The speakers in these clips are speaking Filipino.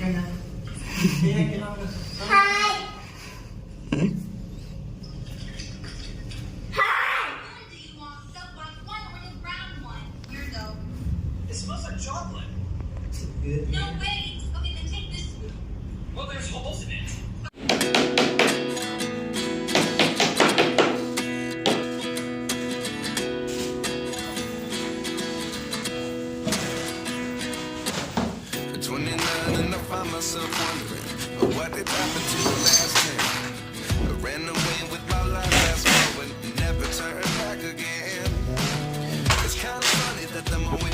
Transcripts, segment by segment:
It smells like chocolate. No, wait. Okay, then take this spoon. Well, there's holes in it. Myself wondering what did happen to the last 10? I ran away with my life never back again. It's kind of funny that the more we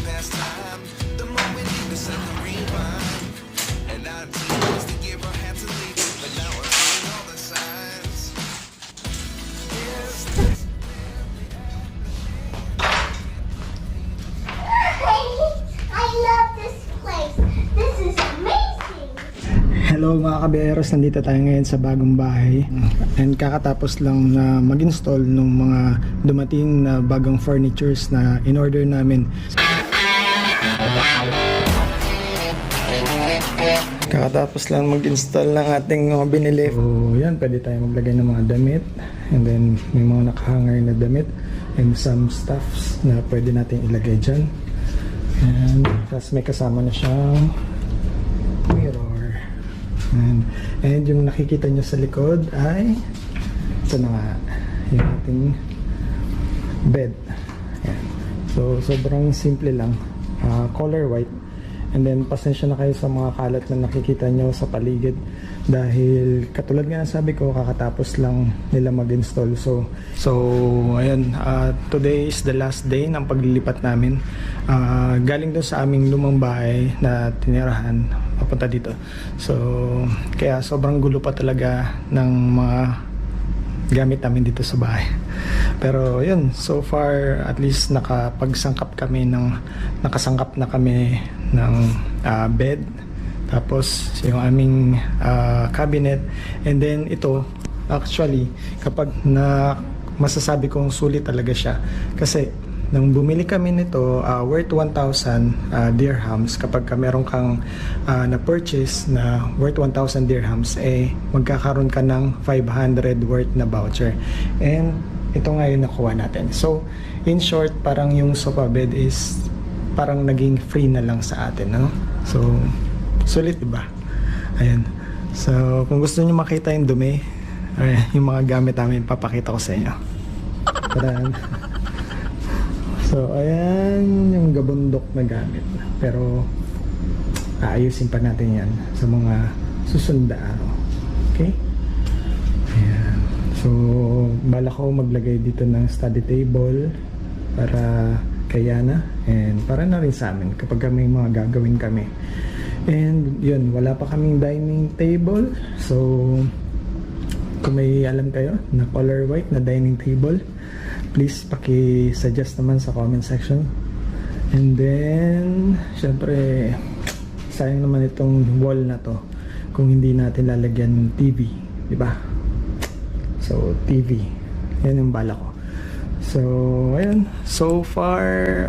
Hello mga kaberos, nandito tayo ngayon sa bagong bahay and kakatapos lang na mag-install ng mga dumating na bagong furnitures na in-order namin. Kakatapos lang mag-install ng ating mga binili. So yan, pwede tayo maglagay ng mga damit and then may mga nakahanger na damit and some stuffs na pwede natin ilagay dyan. And tapos may kasama na siyang. And, and yung nakikita nyo sa likod ay ito na nga yung ating bed. Ayan. So sobrang simple lang. Ah, color white. And then pasensya na kayo sa mga kalat na nakikita nyo sa paligid dahil katulad nga ng sabi ko kakatapos lang nila mag-install. So so ayun, ah, today is the last day ng paglilipat namin. Ah, galing doon sa aming lumang bahay na tinirahan papunta dito. So kaya sobrang gulo pa talaga ng mga gamit namin dito sa bahay. Pero yun, so far at least nakapagsangkap kami ng nakasangkap na kami ng ah, bed tapos yung aming ah, cabinet and then ito actually kapag na masasabi kong sulit talaga siya kasi nung bumili kami nito ah, worth 1,000 ah, dirhams. Kapag ka meron kang ah, na-purchase na worth 1,000 dirhams eh magkakaroon ka ng 500 worth na voucher. And ito nga yung nakuha natin. So in short parang yung sofa bed is parang naging free na lang sa atin no? So sulit diba ayan. So kung gusto niyo makita yung dumi ay, yung mga gamit namin papakita ko sa inyo. Tadaan. So, ayan yung gabundok na gamit. Pero, aayusin pa natin yan sa mga susunod araw. Okay? Ayan. So, bala ko maglagay dito ng study table para kay Yana and para na rin sa amin kapag may mga gagawin kami. And yun, wala pa kaming dining table. So, kung may alam kayo na color white na dining table, please paki-suggest naman sa comment section. And then, syempre, sayang naman itong wall na to kung hindi natin lalagyan ng TV, di ba? So, TV. Yan yung bala ko. So, ayun. So far,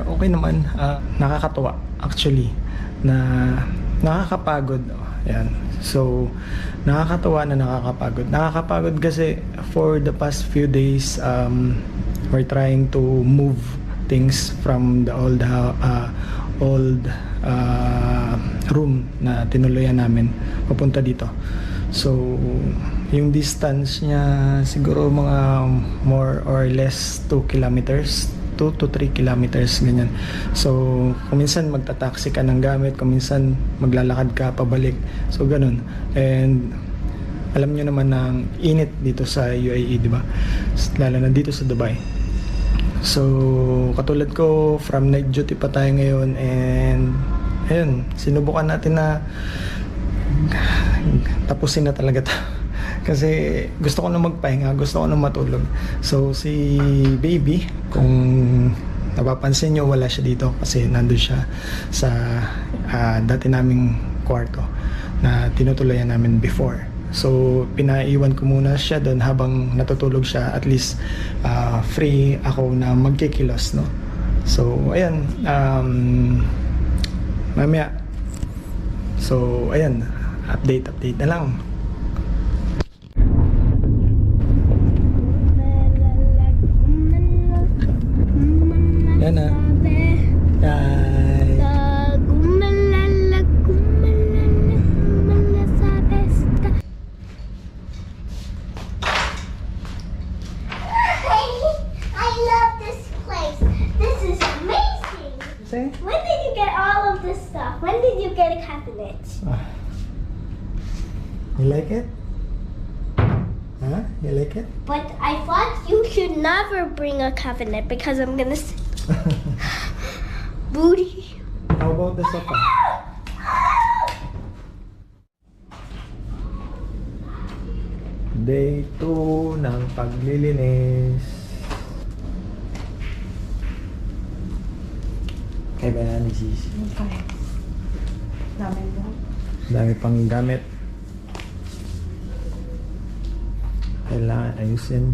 okay naman. Ah, nakakatuwa, actually, na nakakapagod. Ayan. So, nakakatawa na nakakapagod. Nakakapagod kasi for the past few days, um, we're trying to move things from the old uh, old uh, room na tinuluyan namin papunta dito. So, yung distance niya siguro mga more or less 2 kilometers 2 to 3 kilometers ganyan. So, kung minsan magta-taxi ka ng gamit, kung minsan maglalakad ka pabalik. So, ganun. And alam niyo naman ng init dito sa UAE, di ba? Lalo na dito sa Dubai. So, katulad ko, from night duty pa tayo ngayon and ayun, sinubukan natin na tapusin na talaga to. Kasi gusto ko na magpahinga, gusto ko na matulog. So si baby, kung napapansin nyo, wala siya dito kasi nandun siya sa ah, dati naming kwarto na tinutuluyan namin before. So pinaiwan ko muna siya doon habang natutulog siya at least ah, free ako na magkikilos no. So ayan um, mamaya So, ayan. update, update na lang. Get a cabinet? You like it? Huh? You like it? But I thought you should never bring a cabinet because I'm gonna say booty. How about the sofa? Day 2 ng paglilinis. Kaya ba na ni Sisi? Dami mo. Dami pang gamit. Kailangan ayusin.